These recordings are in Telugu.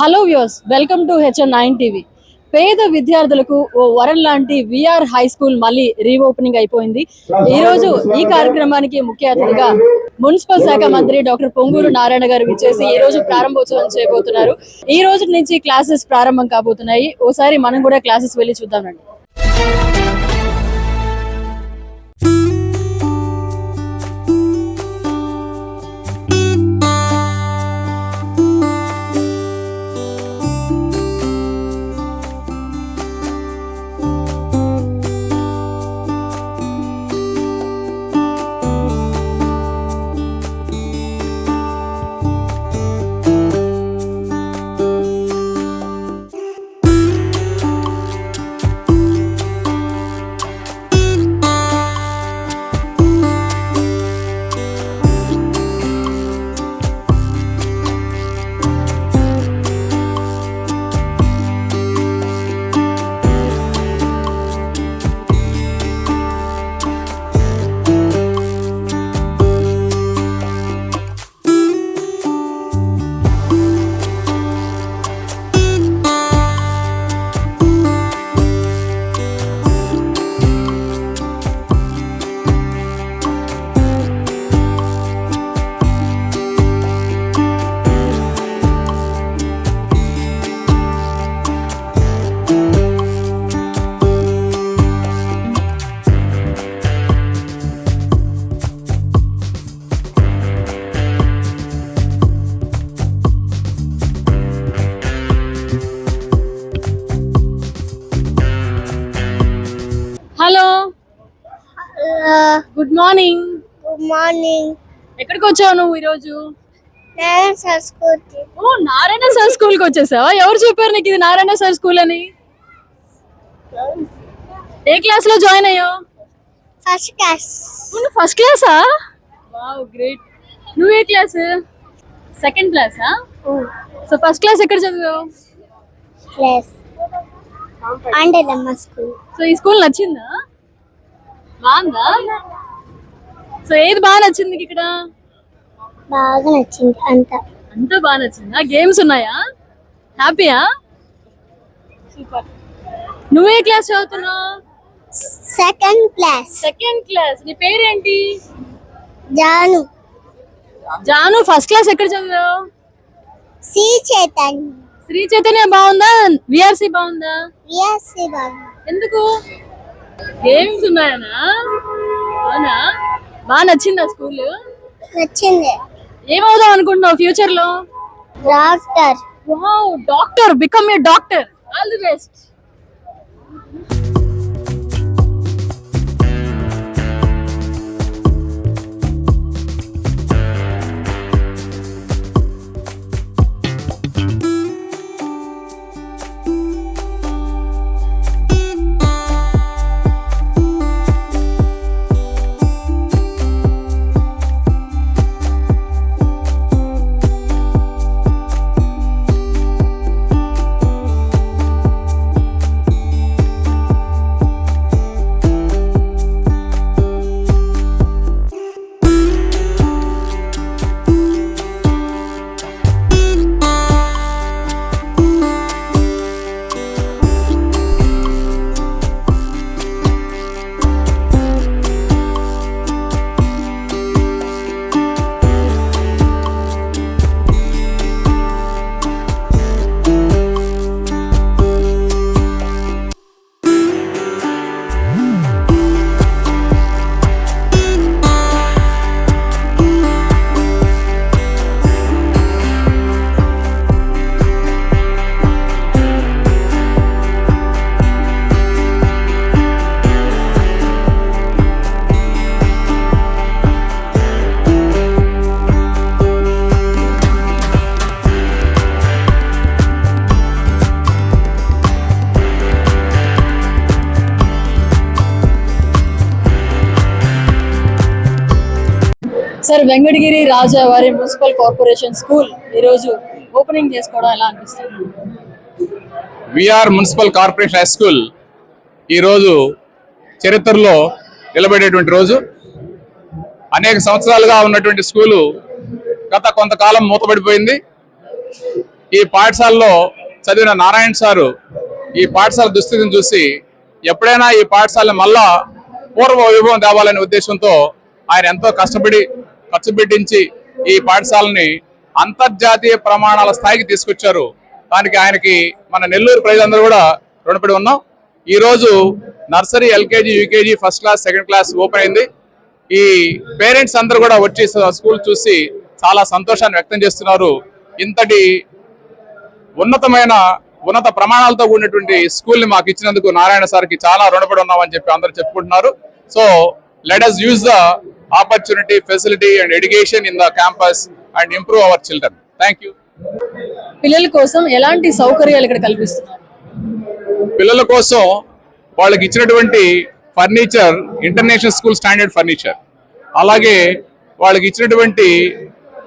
Hello views welcome to HN nine TV. పేద విద్యార్థులకు ఓ వరం లాంటి విఆర్ హై స్కూల్ మళ్ళీ రీఓపెనింగ్ అయిపోయింది. ఈ రోజు ఈ కార్యక్రమానికి ముఖ్య అతిథిగా మున్సిపల్ శాఖ మంత్రి డాక్టర్ పొంగూరు నారాయణ గారు విచ్చేసి ఈ రోజు ప్రారంభోత్సవం చేయబోతున్నారు. ఈ రోజు నుంచి క్లాసెస్ ప్రారంభం కాబోతున్నాయి. ఓసారి మనం కూడా క్లాసెస్ వెళ్ళి చూద్దామండి మార్నింగ్ గుడ్ మార్నింగ్ ఎక్కడికి వచ్చావు నువ్వు ఈరోజు? నేను సంస్కృతి ఓ నారాయణ సార్ స్కూల్కి వచ్చేసావా? ఎవరు చెప్పారు నీకు ఇది నారాయణ సార్ స్కూల్ అని? ఏ క్లాస్లో జాయిన్ అయ్యావు? ఫస్ట్ క్లాస్ నువ్వు ఫస్ట్ క్లాసా వావ్ గ్రేట్ నువ్వు ఏ క్లాస్ సెకండ్ క్లాసా సో ఫస్ట్ క్లాస్ ఎక్కడ చదివావు? అండేదమ్మ స్కూల్ సో ఈ స్కూల్ నచ్చిందా? బాగుందా? సో ఏది బాగా నచ్చింది నీకు ఇక్కడ? బాగా నచ్చింది అంత. అంతా బాగా నచ్చిందా? గేమ్స్ ఉన్నాయా? హ్యాపీయా? సూపర్. నువ్వే క్లాస్ చదువుతున్నావు? Second class. Second class. నీ పేరేంటి? జాను. జాను ఫస్ట్ క్లాస్ ఎక్కడ చదివావు? సి చైతన్య. శ్రీ చైతన్య బాగుందా? విఆర్సి బాగుందా? విఎస్సి బాగా ఎందుకు? గేమ్స్ ఉన్నాయనా? అవునా? బాగా నచ్చిందా స్కూల్? నచ్చింది. ఏమవుదాం అనుకుంటున్నావు ఫ్యూచర్లో doctor. Wow doctor become a doctor. All the best. Sir Venkatagiri రాజావారి municipal corporation school ఈరోజు ఓపెనింగ్ చేసుకోవడం ఎలా అనిపిస్తుంది? VR municipal corporation high school ఈరోజు చరిత్రలో నిలబడేటువంటి రోజు. అనేక సంవత్సరాలుగా ఉన్నటువంటి స్కూలు గత కొంతకాలం మూతపడిపోయింది. ఈ పాఠశాలలో చదివిన నారాయణ సారు ఈ పాఠశాల దుస్థితిని చూసి ఎప్పుడైనా ఈ పాఠశాల మళ్ళా పూర్వ వైభవం తేవాలనే ఉద్దేశంతో ఆయన ఎంతో కష్టపడి ఖర్చు పెట్టించి ఈ పాఠశాలని అంతర్జాతీయ ప్రమాణాల స్థాయికి తీసుకొచ్చారు. దానికి ఆయనకి మన నెల్లూరు ప్రజలందరూ కూడా రుణపడి ఉన్నాం. ఈరోజు nursery LKG UKG first class second class open అయింది. ఈ పేరెంట్స్ అందరూ కూడా వచ్చి స్కూల్ చూసి చాలా సంతోషాన్ని వ్యక్తం చేస్తున్నారు. ఇంతటి ఉన్నతమైన ఉన్నత ప్రమాణాలతో కూడినటువంటి స్కూల్ని మాకు ఇచ్చినందుకు నారాయణ సార్కి చాలా రుణపడి ఉన్నామని చెప్పి అందరూ చెప్పుకుంటున్నారు. So let us use the opportunity facility and education in the campus and improve our children thank you పిల్లల కోసం ఎలాంటి సౌకర్యాలు ఇక్కడ కల్పిస్తున్నారు? పిల్లల కోసం వాళ్ళకి ఇచ్చినటువంటి furniture international school standard furniture అలాగే వాళ్ళకి ఇచ్చినటువంటి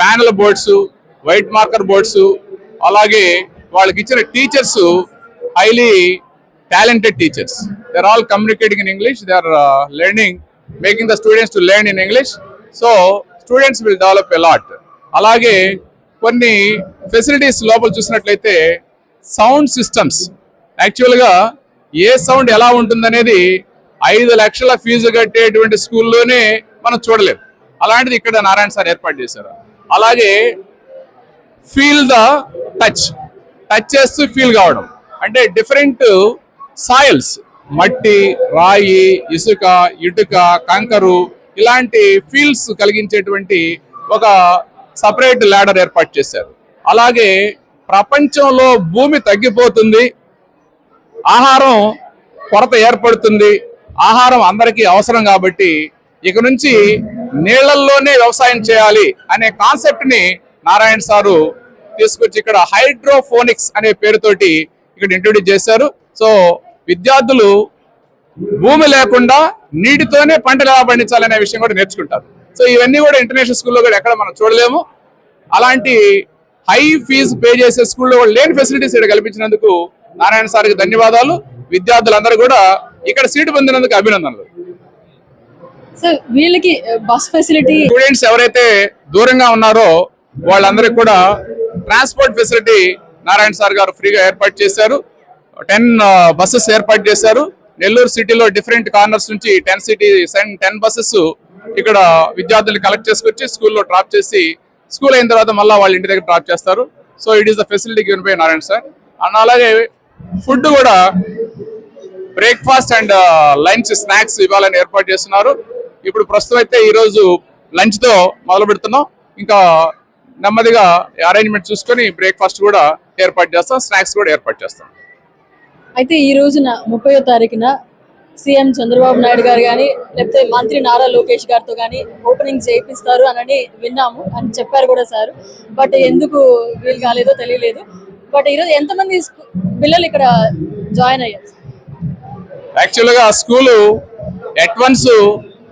panel boards white marker boards అలాగే వాళ్ళకి ఇచ్చిన teachers highly talented teachers they are all communicating in English they are learning making the students to learn in English so students will develop a lot అలాగే కొన్ని ఫెసిలిటీస్ లోపల చూసినట్లయితే సౌండ్ సిస్టమ్స్ యాక్చువల్గా ఏ సౌండ్ ఎలా ఉంటుందనేది ఐదు లక్షల ఫీజు కట్టేటువంటి స్కూల్లోనే మనం చూడలేము. అలాంటిది ఇక్కడ నారాయణ సార్ ఏర్పాటు చేశారు. అలాగే ఫీల్ ద టచ్ టచ్ చేస్తూ ఫీల్ కావడం. అంటే డిఫరెంట్ సాయిల్స్ మట్టి రాయి ఇసుక ఇటుక కంకరు ఇలాంటి ఫీల్స్ కలిగించేటువంటి ఒక సపరేట్ ల్యాడర్ ఏర్పాటు చేశారు. అలాగే ప్రపంచంలో భూమి తగ్గిపోతుంది ఆహారం కొరత ఏర్పడుతుంది ఆహారం అందరికీ అవసరం కాబట్టి ఇక నుంచి నీళ్ళల్లోనే వ్యవసాయం చేయాలి అనే కాన్సెప్ట్ని నారాయణ సారు తీసుకొచ్చి ఇక్కడ హైడ్రోఫోనిక్స్ అనే పేరుతోటి ఇక్కడ ఇంట్రొడ్యూస్ చేశారు. సో విద్యార్థులు భూమి లేకుండా నీటితోనే పంటలు ఎలా పండించాలనే విషయం కూడా నేర్చుకుంటారు. సో ఇవన్నీ కూడా ఇంటర్నేషనల్ స్కూల్లో కూడా ఎక్కడ మనం చూడలేము. అలాంటి హై ఫీజు పే చేసే స్కూల్లో లేని ఫెసిలిటీస్ ఇక్కడ కల్పించినందుకు నారాయణ సార్కి ధన్యవాదాలు. విద్యార్థులందరూ కూడా ఇక్కడ సీటు పొందినందుకు అభినందనలు. వీళ్ళకి బస్ ఫెసిలిటీ స్టూడెంట్స్ ఎవరైతే దూరంగా ఉన్నారో వాళ్ళందరికీ కూడా ట్రాన్స్పోర్ట్ ఫెసిలిటీ నారాయణ సార్ గారు ఫ్రీగా ఏర్పాటు చేశారు. టెన్ బస్సెస్ ఏర్పాటు చేశారు. నెల్లూరు సిటీలో డిఫరెంట్ కార్నర్స్ నుంచి టెన్ సిటీ టెన్ బస్సెస్ ఇక్కడ విద్యార్థులు కలెక్ట్ చేసుకొచ్చి స్కూల్లో డ్రాప్ చేసి స్కూల్ అయిన తర్వాత మళ్ళీ వాళ్ళ ఇంటి దగ్గర డ్రాప్ చేస్తారు. So it is the facility given by Narayana sir. And అలాగే ఫుడ్ కూడా బ్రేక్ఫాస్ట్ అండ్ లంచ్ స్నాక్స్ ఇవ్వాలని ఏర్పాటు చేస్తున్నారు. ఇప్పుడు ప్రస్తుతం అయితే ఈరోజు లంచ్తో మొదలు పెడుతున్నాం. ఇంకా నెమ్మదిగా అరేంజ్మెంట్ చూసుకొని బ్రేక్ఫాస్ట్ కూడా ఏర్పాటు చేస్తాం స్నాక్స్ కూడా ఏర్పాటు చేస్తాం. అయితే ఈ రోజున ముప్పయో తారీఖున సీఎం చంద్రబాబు నాయుడు గారు కానీ లేకపోతే మంత్రి నారా లోకేష్ గారితో కానీ ఓపెనింగ్ చేయిస్తారు అని విన్నాము అని చెప్పారు కూడా సార్. బట్ ఎందుకు వీలు కాలేదో తెలియలేదు. బట్ ఈరోజు ఎంతమంది పిల్లలు ఇక్కడ జాయిన్ అయ్యారు? యాక్చువల్గా స్కూలు అడ్వాన్స్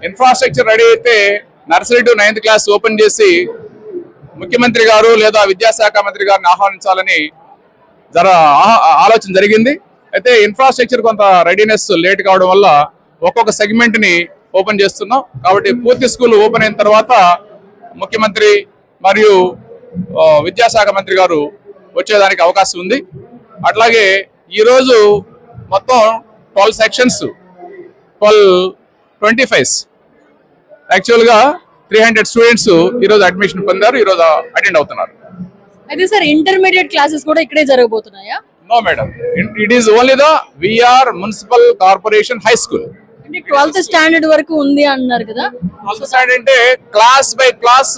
ఇన్ఫ్రాస్ట్రక్చర్ రెడీ అయితే nursery to ninth class open చేసి ముఖ్యమంత్రి గారు లేదా విద్యాశాఖ మంత్రి గారిని ఆహ్వానించాలని జర ఆలోచన జరిగింది. అయితే ఇన్ఫ్రాస్ట్రక్చర్ కొంత రెడీనెస్ లేట్ కావడం వల్ల ఒక్కొక్క సెగ్మెంట్ని ఓపెన్ చేస్తున్నాం. కాబట్టి పూర్తి స్కూల్ ఓపెన్ అయిన తర్వాత ముఖ్యమంత్రి మరియు విద్యాశాఖ మంత్రి గారు వచ్చేదానికి అవకాశం ఉంది. అట్లాగే ఈరోజు మొత్తం twelve sections twelve twenty fives యాక్చువల్గా త్రీ హండ్రెడ్ స్టూడెంట్స్ ఈరోజు అడ్మిషన్ పొందారు ఈరోజు అటెండ్ అవుతున్నారు. అయితే సార్ ఇంటర్మీడియట్ క్లాసెస్ కూడా ఇక్కడే జరగబోతున్నాయా? No madam it is only the VR municipal corporation high school అంటే ట్వెల్త్ స్టాండర్డ్ వరకు ఉంది అన్నారు కదా. సైడ్ అంటే క్లాస్ బై క్లాస్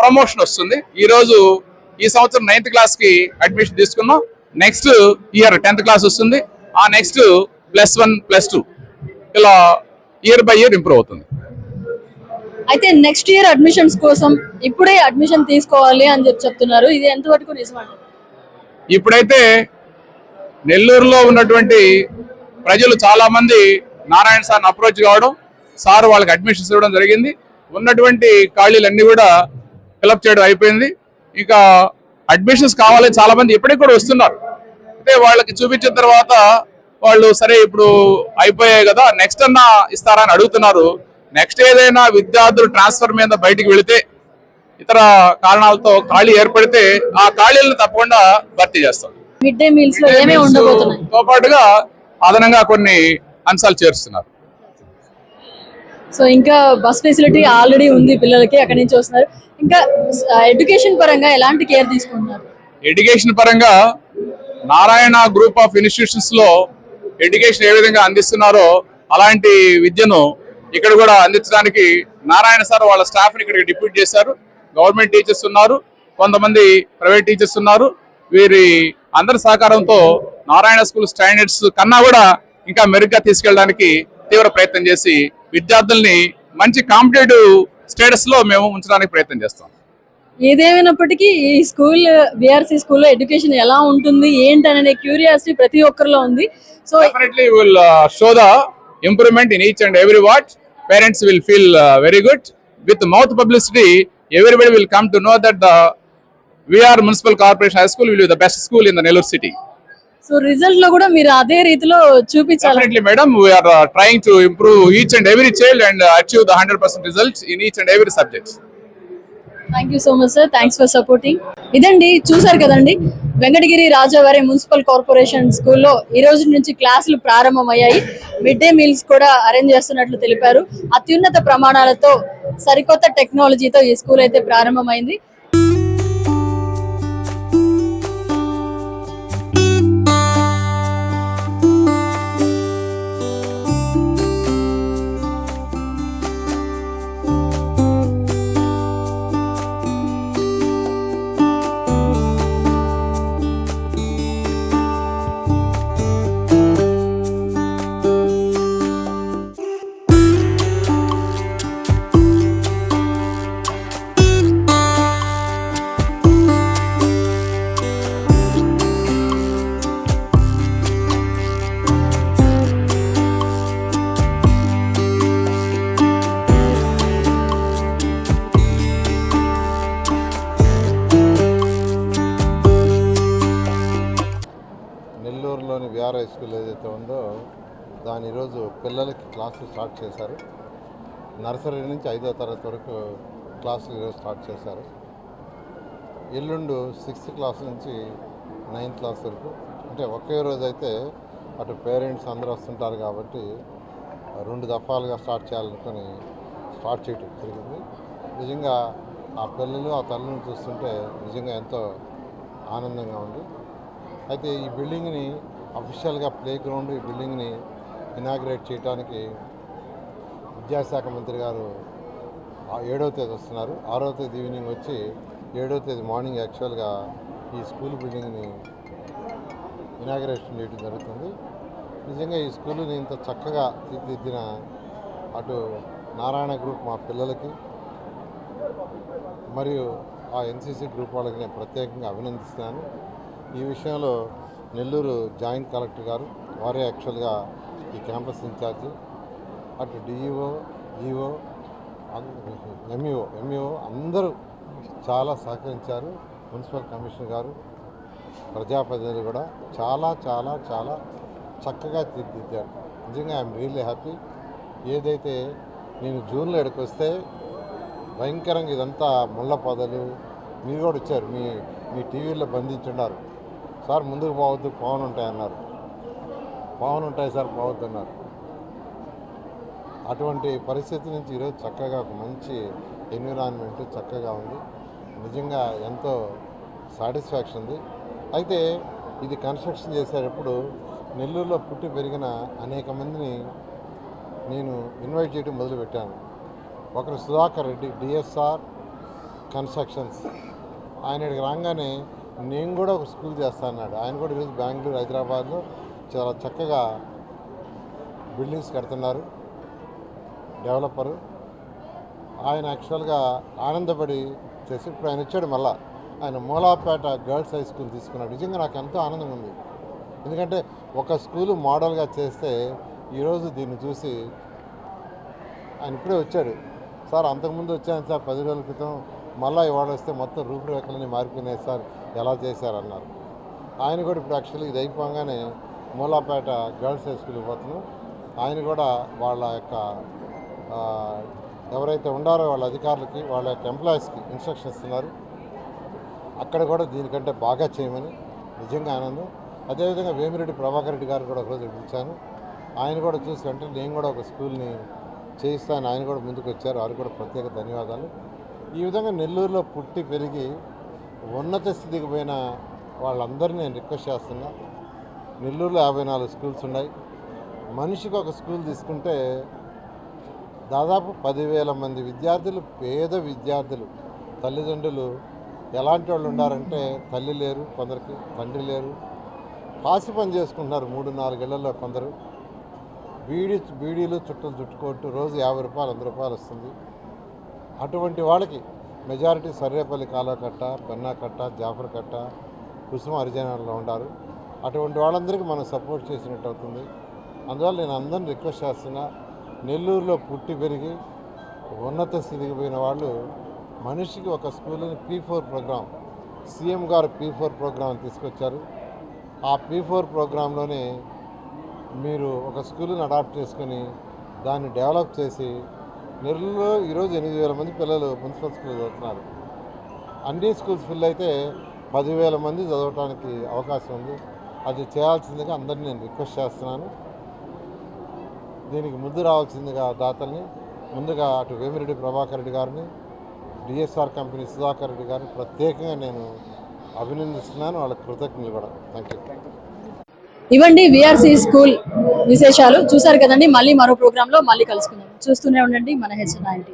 ప్రమోషన్ వస్తుంది. ఈ రోజు ఈ సంవత్సరం నైన్త్ క్లాస్కి అడ్మిషన్ తీసుకున్నాం. నెక్స్ట్ ఇయర్ టెన్త్ క్లాస్ వస్తుంది. ఆ next plus one plus two ఇలా ఇయర్ బై ఇయర్ ఇంప్రూవ్ అవుతుంది. అయితే నెక్స్ట్ ఇయర్ అడ్మిషన్స్ కోసం ఇప్పుడే అడ్మిషన్ తీసుకోవాలి అని చెప్పి చెప్తున్నారు. ఇది ఎంతవరకు నిజమండి? ఇప్పుడైతే నెల్లూరులో ఉన్నటువంటి ప్రజలు చాలామంది నారాయణ సార్ని అప్రోచ్ కావడం సార్ వాళ్ళకి అడ్మిషన్స్ ఇవ్వడం జరిగింది. ఉన్నటువంటి ఖాళీలన్నీ కూడా ఫిలప్ చేయడం అయిపోయింది. ఇంకా అడ్మిషన్స్ కావాలని చాలామంది ఇప్పటికి కూడా వస్తున్నారు. అంటే వాళ్ళకి చూపించిన తర్వాత వాళ్ళు సరే ఇప్పుడు అయిపోయాయి కదా నెక్స్ట్ అన్నా ఇస్తారా అని అడుగుతున్నారు. నెక్స్ట్ ఏదైనా విద్యార్థులు ట్రాన్స్ఫర్ మీద బయటికి వెళితే ఇతర కారణాలతో ఖాళీ ఏర్పడితే ఆ ఖాళీలను తప్పకుండా భర్తీ చేస్తాం మిడ్ డే మీల్స్లో ఏమేమి ఉండబోతున్నాయి. తో పాటుగా అదనంగా కొన్ని అంశాలు చేరుస్తున్నారు సో ఇంకా బస్ ఫెసిలిటీ ఆల్రెడీ ఉంది పిల్లలకి అక్కడి నుంచి వస్తున్నారు. ఇంకా ఎడ్యుకేషన్ పరంగా ఎలాంటి కేర్ తీసుకుంటున్నారు? ఎడ్యుకేషన్ పరంగా నారాయణ గ్రూప్ ఆఫ్ ఇన్స్టిట్యూషన్స్లో ఎడ్యుకేషన్ ఏ విధంగా అందిస్తున్నారో అలాంటి విద్యను ఇక్కడ కూడా అందించడానికి నారాయణ సార్ వాళ్ళ స్టాఫ్ని ఇక్కడికి డిప్యూట్ చేశారు. గవర్నమెంట్ టీచర్స్ ఉన్నారు కొంతమంది ప్రైవేట్ టీచర్స్ ఉన్నారు. వీరి అందరి సహకారంతో నారాయణ స్కూల్ స్టాండర్డ్స్ కన్నా కూడా ఇంకా మెరుగ్గా తీసుకెళ్ళడానికి తీవ్ర ప్రయత్నం చేసి విద్యార్థుల్ని మంచి కాంపిటేటివ్ స్టేటస్లో మేము ఉంచడానికి ప్రయత్నం చేస్తాం. ఏదేమైనప్పటికీ ఈ స్కూల్ బీఆర్సీ స్కూల్లో ఎడ్యుకేషన్ ఎలా ఉంటుంది ఏంటనే క్యూరియాసిటీ ప్రతి ఒక్కరిలో ఉంది. So definitely will uh, show the improvement in each and every what parents will feel uh, very good. With mouth publicity everybody will come to know VR municipal corporation high school will the best school in the Nellore city so రిజల్ట్లో కూడా మీరు అదే రీతిలో చూపించాలి. Madam we are trying to improve each and every child and achieve the hundred percent result in each and every subject thank you so much sir thanks for supporting ఇదండి చూసారు కదండి వెంకటగిరి రాజావారి మున్సిపల్ కార్పొరేషన్ స్కూల్లో ఈ రోజు నుంచి క్లాసులు ప్రారంభమయ్యాయి. మిడ్ డే మీల్స్ కూడా అరేంజ్ చేస్తున్నట్లు తెలిపారు. అత్యున్నత ప్రమాణాలతో సరికొత్త టెక్నాలజీతో ఈ స్కూల్ అయితే ప్రారంభమైంది. పిల్లలకి క్లాసులు స్టార్ట్ చేశారు. నర్సరీ నుంచి ఐదో తరగతి వరకు క్లాసులు ఈరోజు స్టార్ట్ చేశారు. ఎల్లుండు సిక్స్త్ క్లాస్ నుంచి నైన్త్ క్లాస్ వరకు అంటే ఒకే రోజు అయితే అటు పేరెంట్స్ అందరూ వస్తుంటారు కాబట్టి రెండు దఫాలుగా స్టార్ట్ చేయాలనుకొని స్టార్ట్ చేయటం జరిగింది. నిజంగా ఆ పిల్లలు ఆ తల్లిని చూస్తుంటే నిజంగా ఎంతో ఆనందంగా ఉంది. అయితే ఈ బిల్డింగ్ని అఫీషియల్గా ప్లే గ్రౌండ్ ఈ బిల్డింగ్ని ఇనాగ్రేట్ చేయడానికి విద్యాశాఖ మంత్రి గారు ఏడవ తేదీ వస్తున్నారు. ఆరవ తేదీ ఈవినింగ్ వచ్చి ఏడవ తేదీ మార్నింగ్ యాక్చువల్గా ఈ స్కూల్ బిల్డింగ్ని ఇనాగ్రేషన్ చేయడం జరుగుతుంది. నిజంగా ఈ స్కూల్ని ఇంత చక్కగా తీర్చిదిద్దిన అటు నారాయణ గ్రూప్ మా పిల్లలకి మరియు ఆ ఎన్సీసీ గ్రూప్ వాళ్ళకి నేను ప్రత్యేకంగా అభినందిస్తున్నాను. ఈ విషయంలో నెల్లూరు జాయింట్ కలెక్టర్ గారు వారే యాక్చువల్గా ఈ క్యాంపస్ ఇన్ఛార్జి అటు డిఈఓ ఈఓ ఎంఈఓ ఎంఈఓ అందరూ చాలా సహకరించారు. మున్సిపల్ కమిషనర్ గారు ప్రజాప్రతినిధులు కూడా చాలా చాలా చాలా చక్కగా తీర్చిదిద్దారు. నిజంగా ఐఎమ్ రియల్లీ హ్యాపీ. ఏదైతే నేను జూన్లో ఇక్కడికి వస్తే భయంకరంగా ఇదంతా ముళ్ళ పొదలు మీరు కూడా వచ్చారు. మీ మీ టీవీలో బంధించున్నారు సార్ ముందుకు పోవద్దు పవన్ ఉంటాయన్నారు. పావును ఉంటాయి సార్ పోవద్దన్నారు. అటువంటి పరిస్థితి నుంచి ఈరోజు చక్కగా ఒక మంచి ఎన్విరాన్మెంట్ చక్కగా ఉంది. నిజంగా ఎంతో సాటిస్ఫాక్షన్ ఉంది. అయితే ఇది కన్స్ట్రక్షన్ చేసేటప్పుడు నెల్లూరులో పుట్టి పెరిగిన అనేక మందిని నేను ఇన్వైట్ చేయడం మొదలుపెట్టాను. ఒకరు సుధాకర్ రెడ్డి డిఎస్ఆర్ కన్స్ట్రక్షన్స్. ఆయన ఇక్కడికి రాగానే నేను కూడా ఒక స్కూల్ చేస్తా అన్నాడు. ఆయన కూడా ఈరోజు బెంగళూరు హైదరాబాద్లో చాలా చక్కగా బిల్డింగ్స్ కడుతున్నారు. డెవలపరు ఆయన యాక్చువల్గా ఆనందపడి చేసి ఇప్పుడు ఆయన వచ్చాడు మళ్ళా. ఆయన మూలాపేట గర్ల్స్ హై స్కూల్ తీసుకున్నాడు. నిజంగా నాకు ఎంతో ఆనందం ఉంది. ఎందుకంటే ఒక స్కూలు మోడల్గా చేస్తే ఈరోజు దీన్ని చూసి ఆయన ఇప్పుడే వచ్చాడు. సార్ అంతకుముందు వచ్చాను సార్ పది రోజుల క్రితం. మళ్ళీ ఇవాళ వస్తే మొత్తం రూపురేఖలన్నీ మారిపోయినాయి సార్. ఎలా చేశారన్నారు. ఆయన కూడా ఇప్పుడు యాక్చువల్లీ ఇది అయిపోగానే మూలాపేట గర్ల్స్ హై స్కూల్కి పోతున్నాం ఆయన కూడా వాళ్ళ యొక్క ఎవరైతే ఉండారో వాళ్ళ అధికారులకి వాళ్ళ యొక్క ఎంప్లాయీస్కి ఇన్స్ట్రక్షన్ ఇస్తున్నారు. అక్కడ కూడా దీనికంటే బాగా చేయమని నిజంగా ఆనందం. అదేవిధంగా వేమిరెడ్డి ప్రభాకర్ రెడ్డి గారు కూడా ఒకరోజు పిలిచాను ఆయన కూడా చూసి వెంటనే నేను కూడా ఒక స్కూల్ని చేయిస్తాను ఆయన కూడా ముందుకు వచ్చారు. వారికి కూడా ప్రత్యేక ధన్యవాదాలు. ఈ విధంగా నెల్లూరులో పుట్టి పెరిగి ఉన్నత స్థితికి పోయిన వాళ్ళందరినీ నేను రిక్వెస్ట్ చేస్తున్నా. నెల్లూరులో యాభై నాలుగు స్కూల్స్ ఉన్నాయి. మనిషికి ఒక స్కూల్ తీసుకుంటే దాదాపు పదివేల మంది విద్యార్థులు పేద విద్యార్థులు తల్లిదండ్రులు ఎలాంటి వాళ్ళు ఉన్నారంటే తల్లి లేరు కొందరికి తండ్రి లేరు. కాసి పని చేసుకుంటున్నారు మూడు నాలుగేళ్ళలో కొందరు. బీడీ బీడీలు చుట్టలు చుట్టుకోట్టు రోజు యాభై రూపాయలు వంద రూపాయలు వస్తుంది. అటువంటి వాళ్ళకి మెజారిటీ సర్వేపల్లి కాలువకట్ట పెన్నాకట్ట జాఫర్ కట్ట కుసుమ హరిజనాల్లో ఉన్నారు అటువంటి వాళ్ళందరికీ మనం సపోర్ట్ చేసినట్టు అవుతుంది. అందువల్ల నేను అందరిని రిక్వెస్ట్ చేస్తున్నా నెల్లూరులో పుట్టి పెరిగి ఉన్నత స్థితికి పోయిన వాళ్ళు మనిషికి ఒక స్కూల్ని పీ ఫోర్ ప్రోగ్రామ్ సీఎం గారు పీ ఫోర్ ప్రోగ్రాం తీసుకొచ్చారు. ఆ పీ ఫోర్ ప్రోగ్రాంలోనే మీరు ఒక స్కూల్ని అడాప్ట్ చేసుకొని దాన్ని డెవలప్ చేసి నెల్లూరులో ఈరోజు ఎనిమిది వేల మంది పిల్లలు మున్సిపల్ స్కూల్ చదువుతున్నారు. అన్ని స్కూల్స్ ఫిల్ అయితే పదివేల మంది చదవటానికి అవకాశం ఉంది. అది చేయాల్సిందిగా అందరినీ నేను రిక్వెస్ట్ చేస్తున్నాను. దీనికి ముందు రావాల్సిందిగా దాతల్ని ముందుగా అటు వేమిరెడ్డి ప్రభాకర్ రెడ్డి గారిని డిఎస్ఆర్ కంపెనీ సుధాకర్ రెడ్డి గారిని ప్రత్యేకంగా నేను అభినందిస్తున్నాను. వాళ్ళకి కృతజ్ఞతలు కూడా థ్యాంక్ యూ ఇవ్వండి విఆర్సీ స్కూల్ విశేషాలు. చూసారు కదండి మళ్ళీ మరో ప్రోగ్రామ్లో మళ్ళీ కలుసుకుందాం. చూస్తూనే ఉండండి మన హెచ్ నైన్టీ.